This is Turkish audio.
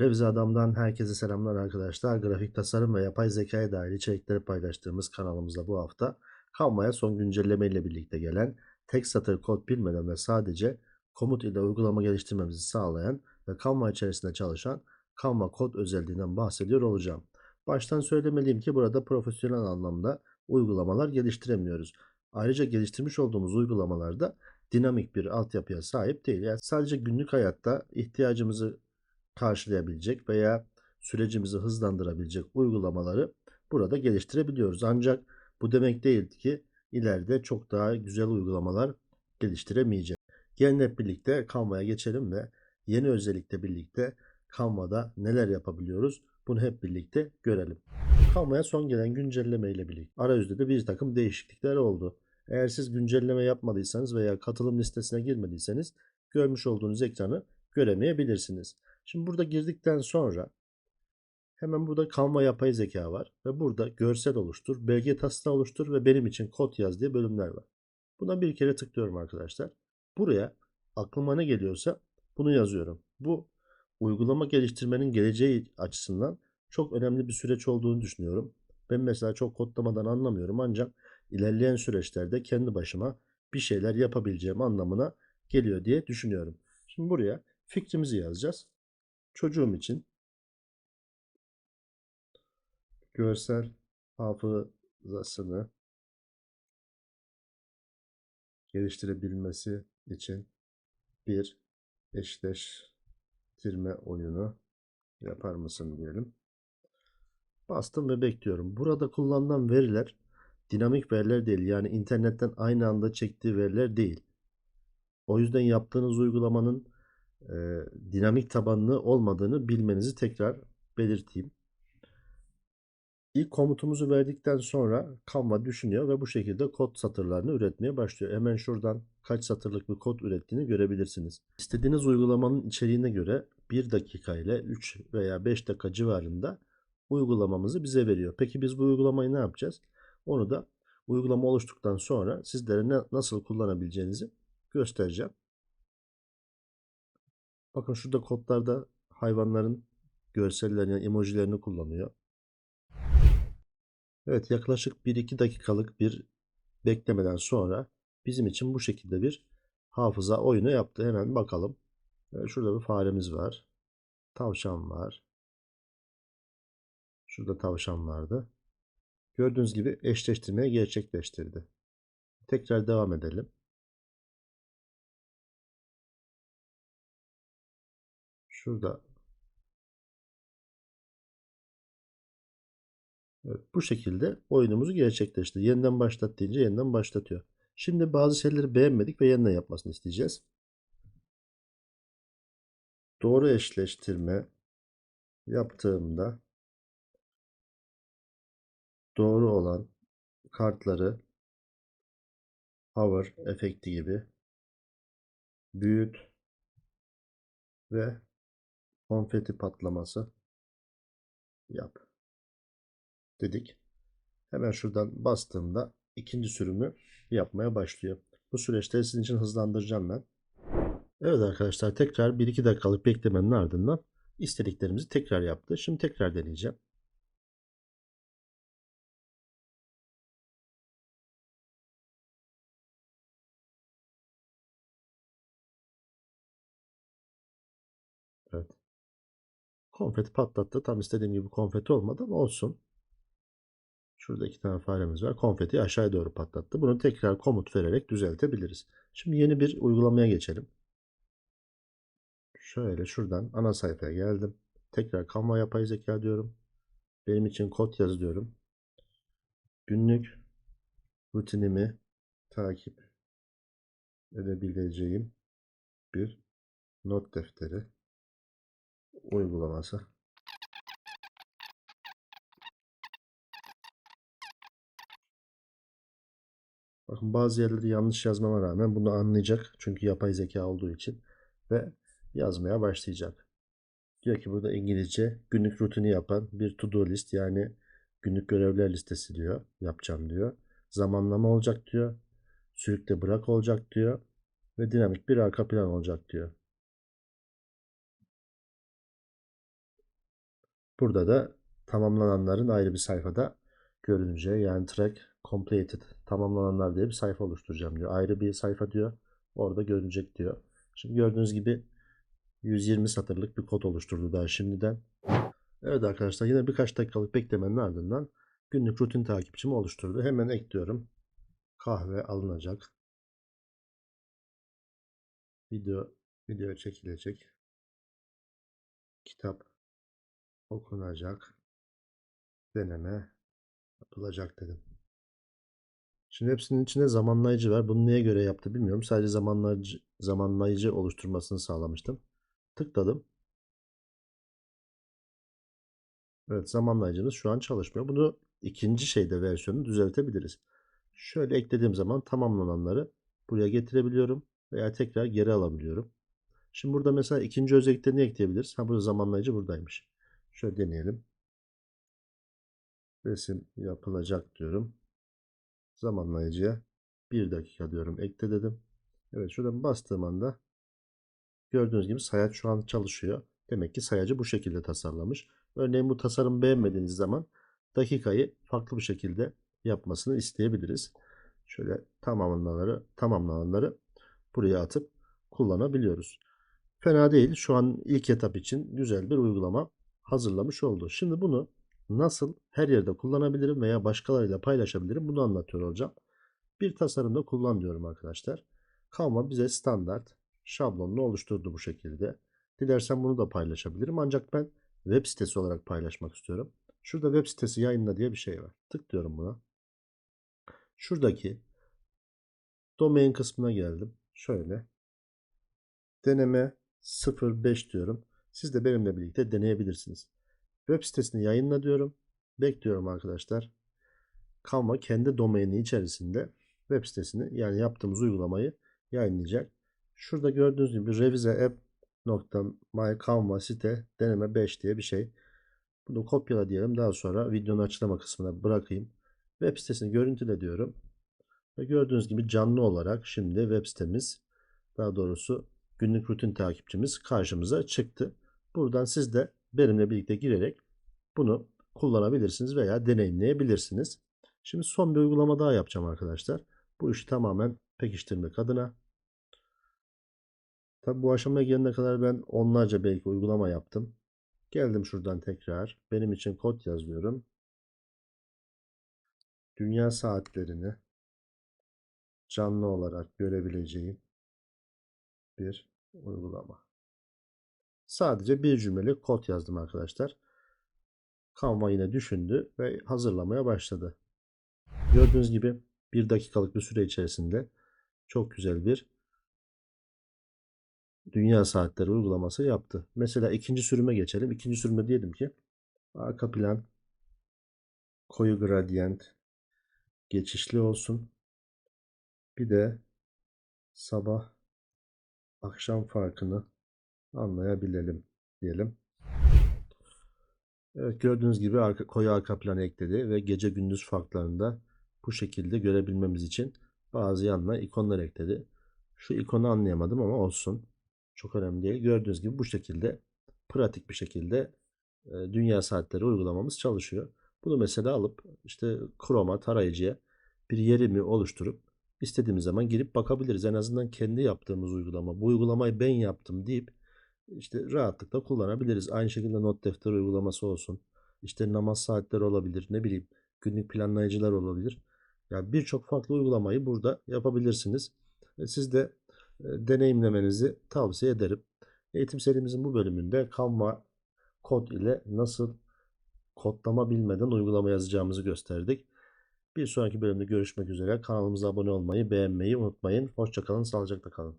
Revize Adam'dan herkese selamlar arkadaşlar. Grafik tasarım ve yapay zekaya dair içerikleri paylaştığımız kanalımızda bu hafta Canva'ya son güncelleme ile birlikte gelen tek satır kod bilmeden ve sadece komut ile uygulama geliştirmemizi sağlayan ve Canva içerisinde çalışan Canva kod özelliğinden bahsediyor olacağım. Baştan söylemeliyim ki burada profesyonel anlamda uygulamalar geliştiremiyoruz. Ayrıca geliştirmiş olduğumuz uygulamalarda dinamik bir altyapıya sahip değil. Yani sadece günlük hayatta ihtiyacımızı karşılayabilecek veya sürecimizi hızlandırabilecek uygulamaları burada geliştirebiliyoruz. Ancak bu demek değil ki ileride çok daha güzel uygulamalar geliştiremeyeceğiz. Gelin hep birlikte Canva'ya geçelim ve yeni özellikle birlikte Canva'da neler yapabiliyoruz bunu hep birlikte görelim. Canva'ya son gelen güncelleme ile birlikte arayüzde de bir takım değişiklikler oldu. Eğer siz güncelleme yapmadıysanız veya katılım listesine girmediyseniz görmüş olduğunuz ekranı göremeyebilirsiniz. Şimdi burada girdikten sonra hemen burada Canva yapay zeka var ve burada görsel oluştur, belge taslağı oluştur ve benim için kod yaz diye bölümler var. Buna bir kere tıklıyorum arkadaşlar. Buraya aklıma ne geliyorsa bunu yazıyorum. Bu uygulama geliştirmenin geleceği açısından çok önemli bir süreç olduğunu düşünüyorum. Ben mesela çok kodlamadan anlamıyorum ancak ilerleyen süreçlerde kendi başıma bir şeyler yapabileceğim anlamına geliyor diye düşünüyorum. Şimdi buraya fikrimizi yazacağız. Çocuğum için görsel hafızasını geliştirebilmesi için bir eşleştirme oyunu yapar mısın diyelim. Bastım ve bekliyorum. Burada kullanılan veriler dinamik veriler değil. Yani internetten aynı anda çektiği veriler değil. O yüzden yaptığınız uygulamanın e, dinamik tabanlı olmadığını bilmenizi tekrar belirteyim. İlk komutumuzu verdikten sonra Canva düşünüyor ve bu şekilde kod satırlarını üretmeye başlıyor. Hemen şuradan kaç satırlık bir kod ürettiğini görebilirsiniz. İstediğiniz uygulamanın içeriğine göre 1 dakika ile 3 veya 5 dakika civarında uygulamamızı bize veriyor. Peki biz bu uygulamayı ne yapacağız? Onu da uygulama oluştuktan sonra sizlere ne, nasıl kullanabileceğinizi göstereceğim. Bakın şurada kodlarda hayvanların görsellerini, yani emojilerini kullanıyor. Evet yaklaşık 1-2 dakikalık bir beklemeden sonra bizim için bu şekilde bir hafıza oyunu yaptı. Hemen bakalım. Şurada bir faremiz var. Tavşan var. Şurada tavşan vardı. Gördüğünüz gibi eşleştirmeyi gerçekleştirdi. Tekrar devam edelim. Şurada Evet, bu şekilde oyunumuzu gerçekleşti. Yeniden başlat deyince yeniden başlatıyor. Şimdi bazı şeyleri beğenmedik ve yeniden yapmasını isteyeceğiz. Doğru eşleştirme yaptığımda doğru olan kartları hover efekti gibi büyüt ve konfeti patlaması yap dedik. Hemen şuradan bastığımda ikinci sürümü yapmaya başlıyor. Bu süreçte sizin için hızlandıracağım ben. Evet arkadaşlar tekrar 1-2 dakikalık beklemenin ardından istediklerimizi tekrar yaptı. Şimdi tekrar deneyeceğim. Konfeti patlattı. Tam istediğim gibi konfeti olmadı ama olsun. Şurada iki tane faremiz var. Konfeti aşağıya doğru patlattı. Bunu tekrar komut vererek düzeltebiliriz. Şimdi yeni bir uygulamaya geçelim. Şöyle şuradan ana sayfaya geldim. Tekrar Canva yapay zeka diyorum. Benim için kod yaz diyorum. Günlük rutinimi takip edebileceğim bir not defteri uygulaması. Bakın bazı yerleri yanlış yazmama rağmen bunu anlayacak. Çünkü yapay zeka olduğu için. Ve yazmaya başlayacak. Diyor ki burada İngilizce günlük rutini yapan bir to-do list yani günlük görevler listesi diyor. Yapacağım diyor. Zamanlama olacak diyor. Sürükle bırak olacak diyor. Ve dinamik bir arka plan olacak diyor. Burada da tamamlananların ayrı bir sayfada görüneceği yani track completed tamamlananlar diye bir sayfa oluşturacağım diyor. Ayrı bir sayfa diyor. Orada görünecek diyor. Şimdi gördüğünüz gibi 120 satırlık bir kod oluşturdu daha şimdiden. Evet arkadaşlar yine birkaç dakikalık beklemenin ardından günlük rutin takipçimi oluşturdu. Hemen ekliyorum. Kahve alınacak. Video video çekilecek. Kitap okunacak. Deneme yapılacak dedim. Şimdi hepsinin içinde zamanlayıcı var. Bunu neye göre yaptı bilmiyorum. Sadece zamanlayıcı, zamanlayıcı oluşturmasını sağlamıştım. Tıkladım. Evet zamanlayıcımız şu an çalışmıyor. Bunu ikinci şeyde versiyonu düzeltebiliriz. Şöyle eklediğim zaman tamamlananları buraya getirebiliyorum veya tekrar geri alabiliyorum. Şimdi burada mesela ikinci özelliklerini ekleyebiliriz. Ha burada zamanlayıcı buradaymış. Şöyle deneyelim. Resim yapılacak diyorum. Zamanlayıcıya 1 dakika diyorum. Ekle dedim. Evet şuradan bastığım anda gördüğünüz gibi sayaç şu an çalışıyor. Demek ki sayacı bu şekilde tasarlamış. Örneğin bu tasarımı beğenmediğiniz zaman dakikayı farklı bir şekilde yapmasını isteyebiliriz. Şöyle tamamlananları, tamamlananları buraya atıp kullanabiliyoruz. Fena değil. Şu an ilk etap için güzel bir uygulama hazırlamış oldu. Şimdi bunu nasıl her yerde kullanabilirim veya başkalarıyla paylaşabilirim bunu anlatıyor olacağım. Bir tasarımda kullan diyorum arkadaşlar. Canva bize standart şablonunu oluşturdu bu şekilde. Dilersen bunu da paylaşabilirim. Ancak ben web sitesi olarak paylaşmak istiyorum. Şurada web sitesi yayınla diye bir şey var. Tıklıyorum buna. Şuradaki domain kısmına geldim. Şöyle. Deneme 05 diyorum. Siz de benimle birlikte deneyebilirsiniz. Web sitesini yayınla diyorum. Bekliyorum arkadaşlar. Canva kendi domaini içerisinde web sitesini yani yaptığımız uygulamayı yayınlayacak. Şurada gördüğünüz gibi revize app My Canva site deneme 5 diye bir şey. Bunu kopyala diyelim. Daha sonra videonun açıklama kısmına bırakayım. Web sitesini görüntüle diyorum. Ve gördüğünüz gibi canlı olarak şimdi web sitemiz daha doğrusu günlük rutin takipçimiz karşımıza çıktı. Buradan siz de benimle birlikte girerek bunu kullanabilirsiniz veya deneyimleyebilirsiniz. Şimdi son bir uygulama daha yapacağım arkadaşlar. Bu işi tamamen pekiştirmek adına. Tabi bu aşamaya gelene kadar ben onlarca belki uygulama yaptım. Geldim şuradan tekrar. Benim için kod yazıyorum. Dünya saatlerini canlı olarak görebileceğim bir uygulama. Sadece bir cümlelik kod yazdım arkadaşlar. Canva yine düşündü ve hazırlamaya başladı. Gördüğünüz gibi bir dakikalık bir süre içerisinde çok güzel bir dünya saatleri uygulaması yaptı. Mesela ikinci sürüme geçelim. İkinci sürüme diyelim ki arka plan koyu gradient geçişli olsun. Bir de sabah akşam farkını anlayabilelim diyelim. Evet gördüğünüz gibi arka, koyu arka planı ekledi ve gece gündüz farklarını da bu şekilde görebilmemiz için bazı yanına ikonlar ekledi. Şu ikonu anlayamadım ama olsun. Çok önemli değil. Gördüğünüz gibi bu şekilde pratik bir şekilde e, dünya saatleri uygulamamız çalışıyor. Bunu mesela alıp işte Chrome'a tarayıcıya bir yerimi oluşturup istediğimiz zaman girip bakabiliriz. En azından kendi yaptığımız uygulama. Bu uygulamayı ben yaptım deyip işte rahatlıkla kullanabiliriz. Aynı şekilde not defter uygulaması olsun. İşte namaz saatleri olabilir. Ne bileyim günlük planlayıcılar olabilir. Yani birçok farklı uygulamayı burada yapabilirsiniz. E, Siz de e, deneyimlemenizi tavsiye ederim. Eğitim serimizin bu bölümünde Canva kod ile nasıl kodlama bilmeden uygulama yazacağımızı gösterdik. Bir sonraki bölümde görüşmek üzere. Kanalımıza abone olmayı, beğenmeyi unutmayın. Hoşçakalın, sağlıcakla kalın.